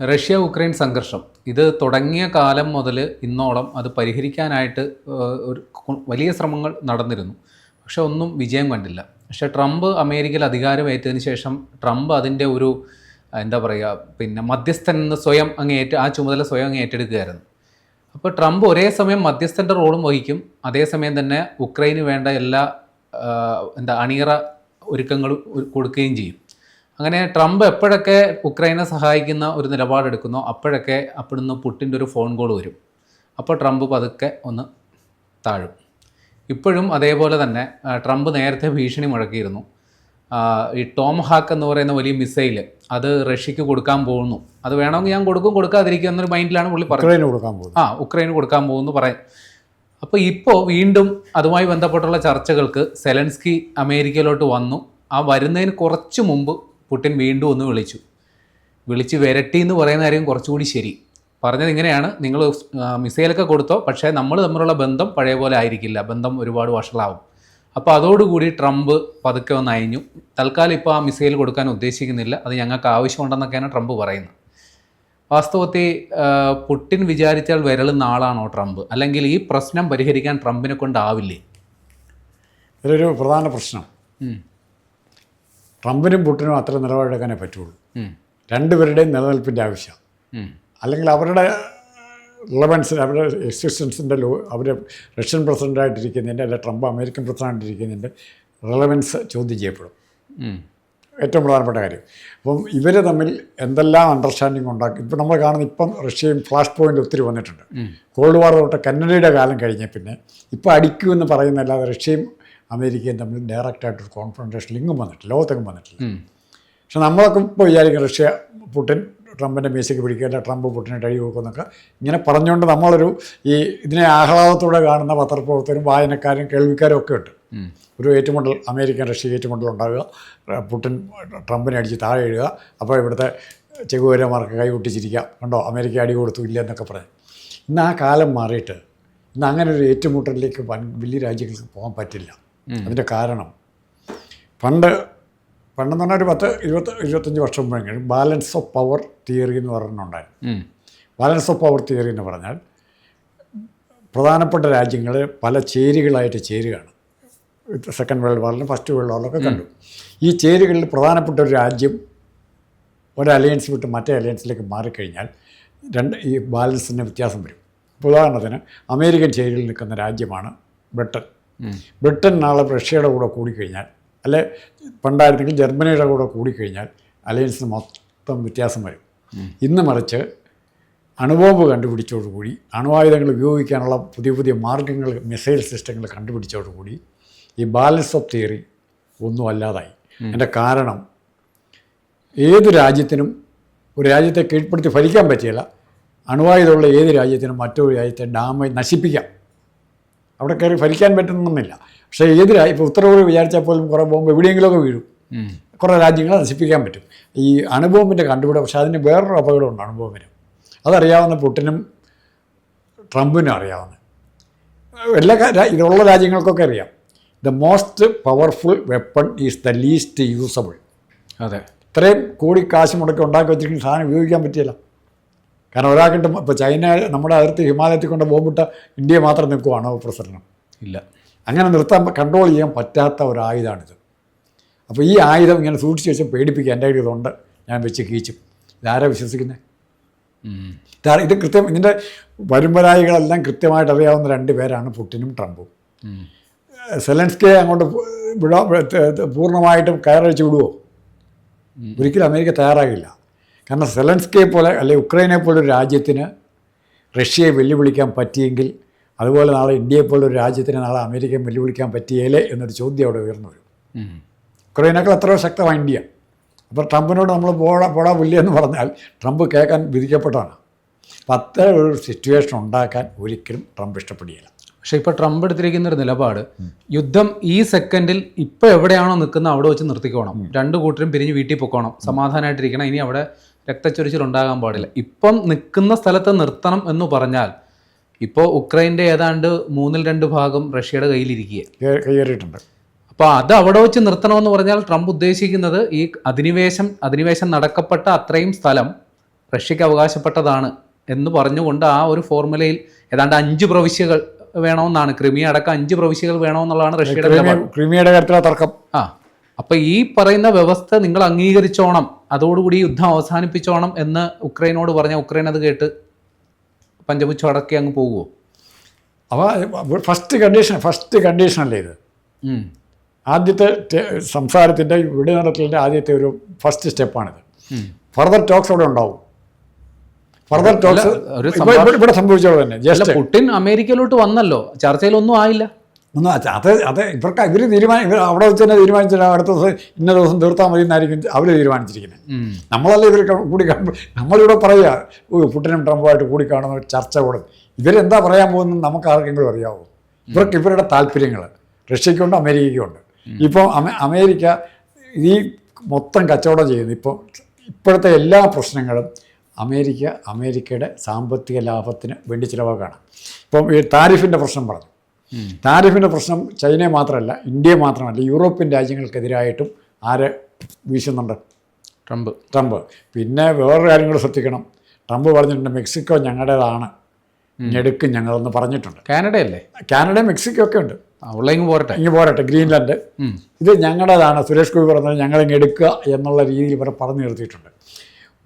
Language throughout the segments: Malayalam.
റഷ്യ ഉക്രൈൻ സംഘർഷം. ഇത് തുടങ്ങിയ കാലം മുതൽ ഇന്നോളം അത് പരിഹരിക്കാനായിട്ട് ഒരു വലിയ ശ്രമങ്ങൾ നടന്നിരുന്നു. പക്ഷെ ഒന്നും വിജയം കണ്ടില്ല. പക്ഷേ ട്രംപ് അമേരിക്കയിൽ അധികാരമേറ്റതിന് ശേഷം ട്രംപ് അതിന്റെ ഒരു എന്താ പറയുക പിന്നെ മധ്യസ്ഥൻ സ്വയം അങ്ങ് ഏറ്റ ആ ചുമതല സ്വയം അങ്ങ് ഏറ്റെടുക്കുകയായിരുന്നു. അപ്പോൾ ട്രംപ് ഒരേ സമയം മധ്യസ്ഥന്റെ റോളും വഹിക്കും. അതേസമയം തന്നെ ഉക്രൈന് വേണ്ട എല്ലാ എന്താ അണിയറ ഒരുക്കങ്ങളും കൊടുക്കുകയും ചെയ്യും. അങ്ങനെ ട്രംപ് എപ്പോഴൊക്കെ ഉക്രൈനെ സഹായിക്കുന്ന ഒരു നിലപാടെടുക്കുന്നോ അപ്പോഴൊക്കെ അവിടുന്ന് പുട്ടിന്റെ ഒരു ഫോൺ കോൾ വരും. അപ്പോൾ ട്രംപ് പതുക്കെ ഒന്ന് താഴും. ഇപ്പോഴും അതേപോലെ തന്നെ ട്രംപ് നേരത്തെ ഭീഷണി മുഴക്കിയിരുന്നു. ഈ ടോം ഹാക്ക് എന്ന് പറയുന്ന വലിയ മിസൈൽ അത് റഷ്യക്ക് കൊടുക്കാൻ പോകുന്നു. അത് വേണമെങ്കിൽ ഞാൻ കൊടുക്കും കൊടുക്കാതിരിക്കും എന്നൊരു മൈൻഡിലാണ് പുള്ളി പറയുന്നത്. കൊടുക്കാൻ പോകുന്നു. ആ ഉക്രൈന് കൊടുക്കാൻ പോകുന്നു പറയും. അപ്പോൾ ഇപ്പോൾ വീണ്ടും അതുമായി ബന്ധപ്പെട്ടുള്ള ചർച്ചകൾക്ക് സെലൻസ്കി അമേരിക്കയിലോട്ട് വന്നു. ആ വരുന്നതിന് കുറച്ച് മുമ്പ് പുടിൻ വീണ്ടും ഒന്ന് വിളിച്ചു. വിളിച്ച് വരട്ടി എന്ന് പറയുന്ന കാര്യം കുറച്ചുകൂടി ശരി. പറഞ്ഞത് ഇങ്ങനെയാണ്. നിങ്ങൾ മിസൈലൊക്കെ കൊടുത്തോ പക്ഷേ നമ്മൾ തമ്മിലുള്ള ബന്ധം പഴയ പോലെ ആയിരിക്കില്ല. ബന്ധം ഒരുപാട് വഷളാവും. അപ്പോൾ അതോടുകൂടി ട്രംപ് പതുക്കെ ഒന്ന് അയഞ്ഞു. തൽക്കാലം ഇപ്പോൾ ആ മിസൈൽ കൊടുക്കാൻ ഉദ്ദേശിക്കുന്നില്ല. അത് ഞങ്ങൾക്ക് ആവശ്യമുണ്ടെന്നൊക്കെയാണ് ട്രംപ് പറയുന്നത്. വാസ്തവത്തിൽ പുട്ടിൻ വിചാരിച്ചാൽ വിരളുന്ന ആളാണോ ട്രംപ്? അല്ലെങ്കിൽ ഈ പ്രശ്നം പരിഹരിക്കാൻ ട്രംപിനെ കൊണ്ടാവില്ലേ? ഇതൊരു പ്രധാന പ്രശ്നം. ട്രംപിനും പുട്ടിനും അത്ര നിലപാടെടുക്കാനേ പറ്റുള്ളൂ. രണ്ടുപേരുടെയും നിലനിൽപ്പിന്റെ ആവശ്യം. അല്ലെങ്കിൽ അവരുടെ റിലവൻസിന് അവരുടെ എക്സിസ്റ്റൻസിന്റെ ലോ അവർ റഷ്യൻ പ്രസിഡന്റായിട്ടിരിക്കുന്നതിന്റെ അല്ലെ ട്രംപ് അമേരിക്കൻ പ്രസിഡന്റായിട്ടിരിക്കുന്നതിന്റെ റിലവൻസ് ചോദ്യം ചെയ്യപ്പെടും. ഏറ്റവും പ്രധാനപ്പെട്ട കാര്യം. അപ്പം ഇവർ തമ്മിൽ എന്തെല്ലാം അണ്ടർസ്റ്റാൻഡിങ് ഉണ്ടാക്കി ഇപ്പം നമ്മൾ കാണുന്ന ഇപ്പം റഷ്യയും ഫ്ലാഷ് പോയിന്റ് ഒത്തിരി വന്നിട്ടുണ്ട്. കോൾഡ് വാർ തൊട്ട് കന്നഡയുടെ കാലം കഴിഞ്ഞ പിന്നെ ഇപ്പോൾ അടിക്കുമെന്ന് പറയുന്നല്ലാതെ റഷ്യയും അമേരിക്കയും തമ്മിൽ ഡയറക്റ്റായിട്ടൊരു കോൺഫ്രണ്ടേഷൻ ലിങ്കും വന്നിട്ടില്ല ലോകത്തെങ്ങും വന്നിട്ടില്ല. പക്ഷെ നമ്മളൊക്കെ ഇപ്പോൾ വിചാരിക്കും റഷ്യ പുട്ടിൻ ട്രംപിന്റെ മീശയ്ക്ക് പിടിക്കേണ്ട ട്രംപ് പുട്ടിനെ അടി കൊടുക്കുന്നൊക്കെ ഇങ്ങനെ പറഞ്ഞുകൊണ്ട് നമ്മളൊരു ഈ ഇതിനെ ആഹ്ലാദത്തോടെ കാണുന്ന പത്രപ്രവർത്തകരും വായനക്കാരും കേൾവിക്കാരും ഒക്കെ ഉണ്ട്. ഒരു ഏറ്റുമുട്ടൽ അമേരിക്കൻ റഷ്യ ഏറ്റുമുട്ടൽ ഉണ്ടാകുക പുട്ടിൻ ട്രംപിനെ അടിച്ച് താഴെ എഴുക അപ്പോൾ ഇവിടുത്തെ ചെകുവരമാർക്ക് കൈ ഒട്ടിച്ചിരിക്കുക കണ്ടോ? അമേരിക്ക അടി കൊടുത്തു ഇല്ല എന്നൊക്കെ പറയാം. ഇന്ന് ആ കാലം മാറിയിട്ട് ഇന്ന് അങ്ങനെ ഒരു ഏറ്റുമുട്ടലിലേക്ക് വൻ വലിയ രാജ്യങ്ങൾക്ക് പോകാൻ പറ്റില്ല. അതിന്റെ കാരണം. പണ്ട് പണ്ടെന്ന് പറഞ്ഞാൽ ഒരു പത്ത് ഇരുപത്തി ഇരുപത്തഞ്ച് വർഷം മുമ്പെങ്കിലും ബാലൻസ് ഓഫ് പവർ തിയറി എന്ന് പറഞ്ഞിട്ടുണ്ടായിരുന്നു. ബാലൻസ് ഓഫ് പവർ തിയറി എന്ന് പറഞ്ഞാൽ പ്രധാനപ്പെട്ട രാജ്യങ്ങൾ പല ചേരികളായിട്ട് ചേരുകയാണ്. സെക്കൻഡ് വേൾഡ് വാറിലും ഫസ്റ്റ് വേൾഡ് വാറിലൊക്കെ കണ്ടു. ഈ ചേരികളിൽ പ്രധാനപ്പെട്ട ഒരു രാജ്യം ഒരു അലയൻസ് വിട്ട് മറ്റേ അലയൻസിലേക്ക് മാറിക്കഴിഞ്ഞാൽ രണ്ട് ഈ ബാലൻസിന് വ്യത്യാസം വരും. ഉദാഹരണത്തിന് അമേരിക്കൻ ചേരിയിൽ നിൽക്കുന്ന രാജ്യമാണ് ബ്രിട്ടൻ. ബ്രിട്ടൻ നാളെ റഷ്യയുടെ കൂടെ കൂടിക്കഴിഞ്ഞാൽ അല്ലെ പണ്ടായിരുന്നെങ്കിൽ ജർമ്മനിയുടെ കൂടെ കൂടിക്കഴിഞ്ഞാൽ അലയൻസിന് മൊത്തം വ്യത്യാസം വരും. ഇന്ന് മറിച്ച് അണുബോംബ് കണ്ടുപിടിച്ചോടുകൂടി അണുവായുധങ്ങൾ ഉപയോഗിക്കാനുള്ള പുതിയ പുതിയ മാർഗങ്ങൾ മിസൈൽ സിസ്റ്റങ്ങൾ കണ്ടുപിടിച്ചോടുകൂടി ഈ ബാലൻസ് ഓഫ് തിയറി ഒന്നും അല്ലാതായി. എന്റെ കാരണം ഏത് രാജ്യത്തിനും ഒരു രാജ്യത്തെ കീഴ്പ്പെടുത്തി ഭരിക്കാൻ പറ്റിയില്ല അണുവായുധമുള്ള ഏത് രാജ്യത്തിനും മറ്റൊരു രാജ്യത്തെ ഡാമേജ് നശിപ്പിക്കാം. അവിടെ കയറി ഭരിക്കാൻ പറ്റുന്നില്ല പക്ഷേ ഏതിരാ ഇപ്പോൾ ഉത്തരവുകൾ വിചാരിച്ചാൽ പോലും കുറേ ബോംബ് എവിടെയെങ്കിലുമൊക്കെ വീഴും. കുറേ രാജ്യങ്ങളെ നശിപ്പിക്കാൻ പറ്റും. ഈ അണുബോംബിന്റെ കണ്ടുപിടുത്തം പക്ഷേ അതിന് വേറൊരു അപകടമുണ്ട് അണുബോംബിന് അതറിയാവുന്ന പുട്ടിനും ട്രംപിനും അറിയാവുന്ന. എല്ലാ ഇതുള്ള രാജ്യങ്ങൾക്കൊക്കെ അറിയാം. The most powerful weapon is the least usable അതെ. ഇത്രയും കോടി കാശ് മുടക്കി ഉണ്ടാക്കി വെച്ചിരിക്കുന്ന സാധനം ഉപയോഗിക്കാൻ പറ്റിയില്ല. കാരണം ഒരാൾക്കിട്ട് ഇപ്പോൾ ചൈന നമ്മുടെ അതിർത്തി ഹിമാലയത്തിൽ കൊണ്ട് ബോംബിട്ട ഇന്ത്യ മാത്രം നിൽക്കുവാണോ പ്രസരണം? ഇല്ല. അങ്ങനെ നിർത്താൻ കൺട്രോൾ ചെയ്യാൻ പറ്റാത്ത ഒരു ആയുധമാണിത് അപ്പോൾ ഈ ആയുധം ഇങ്ങനെ സൂക്ഷിച്ച് വെച്ച് പേടിപ്പിക്കുക എന്റെ കയ്യിൽ ഇതുണ്ട് ഞാൻ വെച്ച് കീച്ചും. ഇതാരാ വിശ്വസിക്കുന്നത്. ഇത് കൃത്യം ഇതിന്റെ വരുമ്പരായികളെല്ലാം കൃത്യമായിട്ട് അറിയാവുന്ന രണ്ട് പേരാണ് പുട്ടിനും ട്രംപും. സെലൻസ്കയെ അങ്ങോട്ട് വിടാ പൂർണമായിട്ടും കയറഴിച്ച് വിടുവോ? ഒരിക്കലും അമേരിക്ക തയ്യാറാകില്ല കാരണം സെലൻസ്കയെ പോലെ അല്ലെങ്കിൽ ഉക്രൈനെ പോലൊരു രാജ്യത്തിന് റഷ്യയെ വെല്ലുവിളിക്കാൻ പറ്റിയെങ്കിൽ അതുപോലെ നാളെ ഇന്ത്യയെ പോലൊരു രാജ്യത്തിന് നാളെ അമേരിക്കയെ വെല്ലുവിളിക്കാൻ പറ്റിയേലേ എന്നൊരു ചോദ്യം അവിടെ ഉയർന്നു വരും. ഉക്രൈനേക്കാൾ എത്രയോ ശക്തമാണ് ഇന്ത്യ. അപ്പോൾ ട്രംപിനോട് നമ്മൾ പോടാ പോടാ വില്ല എന്ന് പറഞ്ഞാൽ ട്രംപ് കേൾക്കാൻ വിധിക്കപ്പെട്ടതാണ്. അപ്പം അത്ര ഒരു സിറ്റുവേഷൻ ഉണ്ടാക്കാൻ ഒരിക്കലും ട്രംപ് ഇഷ്ടപ്പെടുകയില്ല പക്ഷേ ഇപ്പോൾ ട്രംപ് എടുത്തിരിക്കുന്ന ഒരു നിലപാട് യുദ്ധം ഈ സെക്കൻഡിൽ ഇപ്പോൾ എവിടെയാണോ നിൽക്കുന്നത് അവിടെ വെച്ച് നിർത്തിക്കോണം. രണ്ട് കൂട്ടരും പിരിഞ്ഞ് വീട്ടിൽ പൊക്കോണം. സമാധാനമായിട്ടിരിക്കണം. ഇനി അവിടെ രക്തച്ചൊരിച്ചിൽ ഉണ്ടാകാൻ പാടില്ല. ഇപ്പം നിൽക്കുന്ന സ്ഥലത്ത് നിർത്തണം എന്ന് പറഞ്ഞാൽ ഇപ്പോൾ ഉക്രൈന്റെ ഏതാണ്ട് മൂന്നിൽ രണ്ട് ഭാഗം റഷ്യയുടെ കയ്യിലിരിക്കുക കയ്യേറിയിട്ടുണ്ട്. അപ്പോൾ അത് അവിടെ വെച്ച് നിർത്തണമെന്ന് പറഞ്ഞാൽ ട്രംപ് ഉദ്ദേശിക്കുന്നത് ഈ അധിനിവേശം അധിനിവേശം നടക്കപ്പെട്ട അത്രയും സ്ഥലം റഷ്യക്ക് അവകാശപ്പെട്ടതാണ് എന്ന് പറഞ്ഞുകൊണ്ട് ആ ഒരു ഫോർമുലയിൽ ഏതാണ്ട് അഞ്ച് പ്രവിശ്യകൾ വേണമെന്നാണ്. ക്രിമിയ അടക്കം അഞ്ച് പ്രവിശ്യകൾ വേണമെന്നുള്ളതാണ് റഷ്യയുടെ ക്രീമിയയുടെ തർക്കം. ആ. അപ്പൊ ഈ പറയുന്ന വ്യവസ്ഥ നിങ്ങൾ അംഗീകരിച്ചോണം. അതോടുകൂടി യുദ്ധം അവസാനിപ്പിച്ചോണം എന്ന് ഉക്രൈനോട് പറഞ്ഞ ഉക്രൈൻ അത് കേട്ട് പഞ്ചമുച്ചം അടക്കി അങ്ങ് പോകുമോ അപ്പോൾ ഫസ്റ്റ് കണ്ടീഷൻ ഫസ്റ്റ് കണ്ടീഷൻ കണ്ടീഷനല്ലേ ഇത്. ആദ്യത്തെ സംസാരത്തിന്റെ സംസാരത്തിന്റെ വെടിനിർത്തലിന്റെ ആദ്യത്തെ ഒരു ഫസ്റ്റ് സ്റ്റെപ്പാണിത്. ഫർദർ ടോക്സ് അവിടെ ഉണ്ടാവും. ഫർദർ ടോക്സ് ഇവിടെ സംഭവിച്ചോളൂ തന്നെ പുട്ടിൻ അമേരിക്കയിലോട്ട് വന്നല്ലോ. ചർച്ചയിലൊന്നും ആയില്ല. ഒന്നും അത് അത് അത് ഇവർക്ക് ഇവർ തീരുമാനം ഇവർ അവിടെ വെച്ച് തന്നെ തീരുമാനിച്ചില്ല അടുത്ത ദിവസം ഇന്ന ദിവസം തീർത്താൽ മതി എന്നായിരിക്കും അവർ തീരുമാനിച്ചിരിക്കുന്നത് നമ്മളല്ല ഇവർ കൂടി കാണുമ്പോൾ നമ്മളിവിടെ പറയുക പുട്ടിനും ട്രംപുമായിട്ട് കൂടി കാണുന്ന ചർച്ച കൂടെ. ഇവരെന്താ പറയാൻ പോകുന്നത് നമുക്ക് ആർക്കെങ്കിലും അറിയാവോ? ഇവർക്ക് ഇവരുടെ താല്പര്യങ്ങൾ റഷ്യക്കുണ്ട് അമേരിക്കയ്ക്കുണ്ട്. ഇപ്പോൾ അമേ- അമേരിക്ക ഈ മൊത്തം കച്ചവടം ചെയ്യുന്നു. ഇപ്പോൾ ഇപ്പോഴത്തെ എല്ലാ പ്രശ്നങ്ങളും അമേരിക്ക അമേരിക്കയുടെ സാമ്പത്തിക ലാഭത്തിന് വേണ്ടി ചിലവാക്കുകയാണ് ഇപ്പം ഈ താരിഫിന്റെ പ്രശ്നം പറഞ്ഞു. താരിഫിന്റെ പ്രശ്നം ചൈനയെ മാത്രമല്ല ഇന്ത്യയെ മാത്രമല്ല യൂറോപ്യൻ രാജ്യങ്ങൾക്കെതിരായിട്ടും ആര് വീശുന്നുണ്ട്? ട്രംപ്. ട്രംപ്. പിന്നെ വേറൊരു കാര്യം കൂടെ ശ്രദ്ധിക്കണം. ട്രംപ് പറഞ്ഞിട്ടുണ്ട് മെക്സിക്കോ ഞങ്ങളുടേതാണ്. ഞെടുക്കും ഞങ്ങളെന്ന് പറഞ്ഞിട്ടുണ്ട്. കാനഡയല്ലേ? കാനഡ മെക്സിക്കോ ഒക്കെ ഉണ്ട്. ആ, ഉള്ളെങ്കിൽ പോരട്ടെ. ഇങ്ങ് പോരട്ടെ. ഗ്രീൻലാൻഡ്. ഇത് ഞങ്ങളുടേതാണ്. സുരേഷ് ഗോപി പറഞ്ഞത് ഞങ്ങളിങ്ങ് എടുക്കുക എന്നുള്ള രീതിയിൽ ഇവരെ പറഞ്ഞു നിർത്തിയിട്ടുണ്ട്.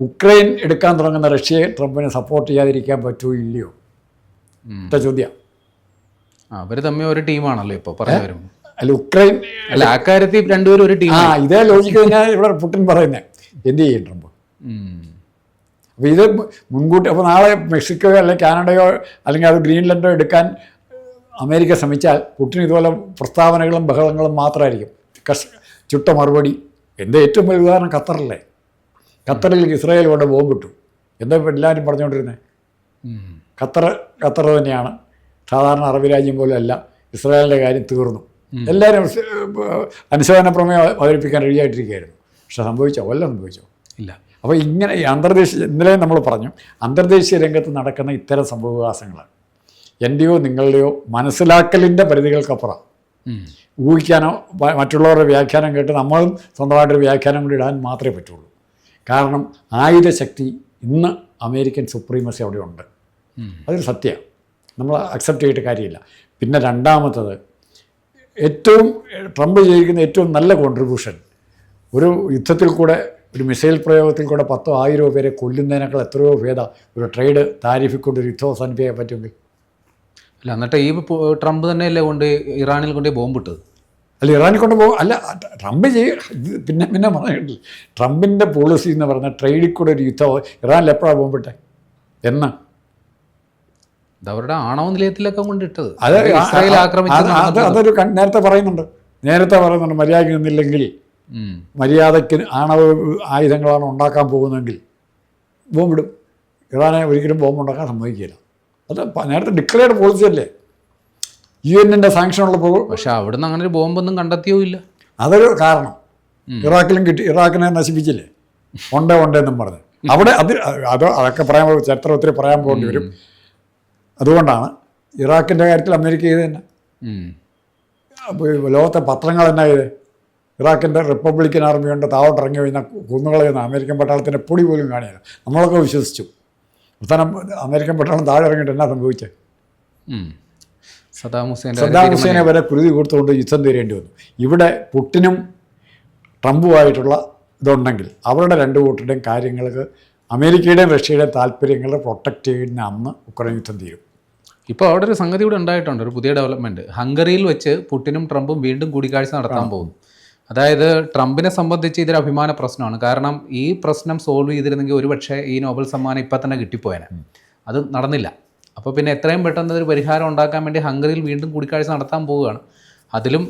ഉക്രൈൻ എടുക്കാൻ തുടങ്ങുന്ന റഷ്യയെ ട്രംപിനെ സപ്പോർട്ട് ചെയ്യാതിരിക്കാൻ പറ്റുമോ ഇല്ലയോ. ചോദ്യം. ആ, അവർ തമ്മിൽ ഒരു ടീമാണല്ലോ ഇപ്പൊ പറഞ്ഞു വരുമ്പോൾ അല്ല ഉക്രൈൻ അല്ല ആ കാര്യത്തിൽ രണ്ടുപേരും ഒരു ടീം ആ ഇതേ ലോജിക്ക് തന്നെയാണ് ഇവിടെ പുട്ടിൻ പറയുന്നത് എന്ത് ചെയ്യും ട്രംപ്? അപ്പോൾ ഇത് മുൻകൂട്ടി അപ്പോൾ നാളെ മെക്സിക്കോയോ അല്ലെങ്കിൽ കാനഡയോ അല്ലെങ്കിൽ അത് ഗ്രീൻലൻഡോ എടുക്കാൻ അമേരിക്ക ശ്രമിച്ചാൽ പുട്ടിന് ഇതുപോലെ പ്രസ്താവനകളും ബഹളങ്ങളും മാത്രമായിരിക്കും. കഷ ചുട്ട മറുപടി. എന്റെ ഏറ്റവും വലിയ ഉദാഹരണം ഖത്തറിലെ ഖത്തറിൽ ഇസ്രായേൽ കൊണ്ട് ബോംബിട്ടു. എന്താ ഇപ്പം എല്ലാവരും പറഞ്ഞുകൊണ്ടിരുന്നത് ഖത്തർ ഖത്തർ തന്നെയാണ്. സാധാരണ അറബ് രാജ്യം പോലെയല്ല. അല്ല ഇസ്രായേലിന്റെ കാര്യം തീർന്നു. എല്ലാവരും അനുശോചന പ്രമേയം അവതരിപ്പിക്കാൻ റെഡിയായിട്ടിരിക്കുകയായിരുന്നു പക്ഷെ സംഭവിച്ചോ? വല്ല സംഭവിച്ചോ? ഇല്ല. അപ്പോൾ ഇങ്ങനെ ഈ അന്തർദേശീയ ഇന്നലെ നമ്മൾ പറഞ്ഞു അന്തർദേശീയ രംഗത്ത് നടക്കുന്ന ഇത്തരം സംഭവവികാസങ്ങൾ എന്റെയോ നിങ്ങളുടെയോ മനസ്സിലാക്കലിന്റെ പരിധികൾക്കപ്പുറം. ഊഹിക്കാനോ മറ്റുള്ളവരുടെ വ്യാഖ്യാനം കേട്ട് നമ്മളും സ്വന്തമായിട്ടൊരു വ്യാഖ്യാനം കൂടി ഇടാൻ മാത്രമേ പറ്റുള്ളൂ. കാരണം ആയുധശക്തി ഇന്ന് അമേരിക്കൻ സുപ്രീമസി അവിടെ ഉണ്ട് അതൊരു സത്യമാണ് നമ്മൾ അക്സെപ്റ്റ് ചെയ്തിട്ട് കാര്യമില്ല. പിന്നെ രണ്ടാമത്തത് ഏറ്റവും ട്രംപ് ചെയ്തിരിക്കുന്ന ഏറ്റവും നല്ല കോൺട്രിബ്യൂഷൻ ഒരു യുദ്ധത്തിൽ കൂടെ ഒരു മിസൈൽ പ്രയോഗത്തിൽ കൂടെ പത്തോ ആയിരമോ പേരെ കൊല്ലുന്നതിനേക്കാൾ എത്രയോ ഭേദ ഒരു ട്രേഡ് താരിഫിക്കൊണ്ട് ഒരു യുദ്ധം അവസാനിപ്പിക്കാൻ പറ്റുമെങ്കിൽ. അല്ല എന്നിട്ട് ഈ ട്രംപ് തന്നെയല്ലേ കൊണ്ട് ഇറാനിൽ കൊണ്ട് ബോംബ് ഇട്ടത്? അല്ല ഇറാനിൽ കൊണ്ട് പോകും അല്ല ട്രംപ് ചെയ്യ പിന്നെ പിന്നെ പറഞ്ഞിട്ടില്ല ട്രംപിന്റെ പോളിസി എന്ന് പറഞ്ഞാൽ ട്രേഡിൽ കൂടെ ഒരു യുദ്ധം ഇറാനിൽ എപ്പോഴാണ് ബോംബിട്ടെ എന്ന്. അവരുടെ ആണവ നിലയത്തിലൊക്കെ കൊണ്ടിട്ടത് അത് അതൊരു നേരത്തെ പറയുന്നുണ്ട്. നേരത്തെ പറയുന്നുണ്ട് മര്യാദയ്ക്ക് നിന്നില്ലെങ്കിൽ മര്യാദയ്ക്ക് ആണവ ആയുധങ്ങളാണ് ഉണ്ടാക്കാൻ പോകുന്നതെങ്കിൽ ബോംബിടും ഇറാനെ ഒരിക്കലും ബോംബ് ഉണ്ടാക്കാൻ സമ്മതിക്കില്ല. അത് നേരത്തെ ഡിക്ലെയർഡ് പോളിസി അല്ലേ? യു എന്നിന്റെ സാങ്ഷൻ ഉള്ളപ്പോൾ പക്ഷേ അവിടുന്ന് അങ്ങനെ ഒരു ബോംബൊന്നും കണ്ടെത്തിയോ ഇല്ല. അതൊരു കാരണം. ഇറാഖിലും കിട്ടി ഇറാഖിനെ നശിപ്പിച്ചില്ലേ? ഉണ്ടേ ഉണ്ടേ എന്നും പറഞ്ഞ്. അവിടെ അത് അത് അതൊക്കെ പറയാൻ ചരിത്രം ഒത്തിരി പറയാൻ പോകേണ്ടി വരും. അതുകൊണ്ടാണ് ഇറാഖിന്റെ കാര്യത്തിൽ അമേരിക്ക ചെയ്ത് തന്നെ. അപ്പോൾ ലോകത്തെ പത്രങ്ങൾ എന്നാ ചെയ്ത് ഇറാഖിന്റെ റിപ്പബ്ലിക്കൻ ആർമിയുണ്ട് താവോട്ട് ഇറങ്ങി കഴിഞ്ഞാൽ കുന്നുകളയുന്ന അമേരിക്കൻ പട്ടാളത്തിന്റെ പൊടി പോലും കാണില്ല. നമ്മളൊക്കെ വിശ്വസിച്ചു. അവസാനം അമേരിക്കൻ പട്ടാളം താഴെ ഇറങ്ങിയിട്ട് എന്നാ സംഭവിച്ചത്. സദാം ഹുസൈൻ സദ്ദാം ഹുസൈനെ വരെ കുരുതി കൊടുത്തുകൊണ്ട് യുദ്ധം തീരേണ്ടി വന്നു. ഇവിടെ പുട്ടിനും ട്രംപുമായിട്ടുള്ള ഇതുണ്ടെങ്കിൽ അവരുടെ രണ്ട് കൂട്ടരുടെയും കാര്യങ്ങൾക്ക് അമേരിക്കയുടെയും റഷ്യയുടെയും താല്പര്യങ്ങൾ പ്രൊട്ടക്റ്റ് ചെയ്യുന്ന അന്ന് ഉക്രൈൻ യുദ്ധം തീരും. ഇപ്പോൾ അവിടെ ഒരു സംഗതി കൂടെ ഉണ്ടായിട്ടുണ്ട് ഒരു പുതിയ ഡെവലപ്മെന്റ് ഹംഗറിയിൽ വെച്ച് പുട്ടിനും ട്രംപും വീണ്ടും കൂടിക്കാഴ്ച നടത്താൻ പോകുന്നു. അതായത് ട്രംപിനെ സംബന്ധിച്ച് ഇതൊരു അഭിമാന പ്രശ്നമാണ്. കാരണം ഈ പ്രശ്നം സോൾവ് ചെയ്തിരുന്നെങ്കിൽ ഒരുപക്ഷെ ഈ നോബൽ സമ്മാനം ഇപ്പം തന്നെ കിട്ടിപ്പോയേനെ. അത് നടന്നില്ല. അപ്പോൾ പിന്നെ എത്രയും പെട്ടെന്ന് ഒരു പരിഹാരം ഉണ്ടാക്കാൻ വേണ്ടി ഹംഗറിയിൽ വീണ്ടും കൂടിക്കാഴ്ച നടത്താൻ പോവുകയാണ്. അതിലും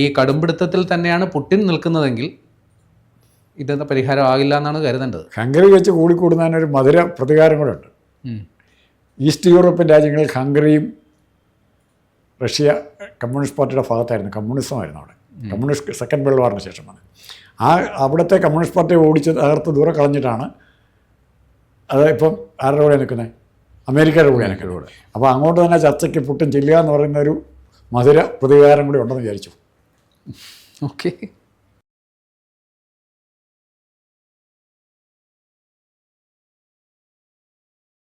ഈ കടുംപിടുത്തത്തിൽ തന്നെയാണ് പുട്ടിൻ നിൽക്കുന്നതെങ്കിൽ ഇതെന്താ പരിഹാരം ആകില്ല എന്നാണ് കരുതേണ്ടത്. ഹംഗറി വെച്ച് കൂടിക്കൂടുന്നതിനൊരു മധുര പ്രതികാരം കൂടെ ഉണ്ട്. ഈസ്റ്റ് യൂറോപ്യൻ രാജ്യങ്ങളിൽ ഹംഗറിയും റഷ്യ കമ്മ്യൂണിസ്റ്റ് പാർട്ടിയുടെ ഭാഗത്തായിരുന്നു. കമ്മ്യൂണിസമായിരുന്നു അവിടെ. കമ്മ്യൂണിസ്റ്റ് സെക്കൻഡ് വേൾഡ് വാറിന് ശേഷമാണ്. ആ അവിടുത്തെ കമ്മ്യൂണിസ്റ്റ് പാർട്ടിയെ ഓടിച്ച് തകർത്ത് ദൂരെ കളഞ്ഞിട്ടാണ് അത് ഇപ്പം ആരുടെ കൂടെ നിൽക്കുന്നത് അമേരിക്കയുടെ കൂടെ നിൽക്കുന്നത് അപ്പോൾ അങ്ങോട്ട് തന്നെ ചർച്ചയ്ക്ക് പുട്ടും ചെല്ലുക എന്ന് പറയുന്ന ഒരു മധുര പ്രതികാരം കൂടി ഉണ്ടെന്ന് വിചാരിച്ചു. ഓക്കെ.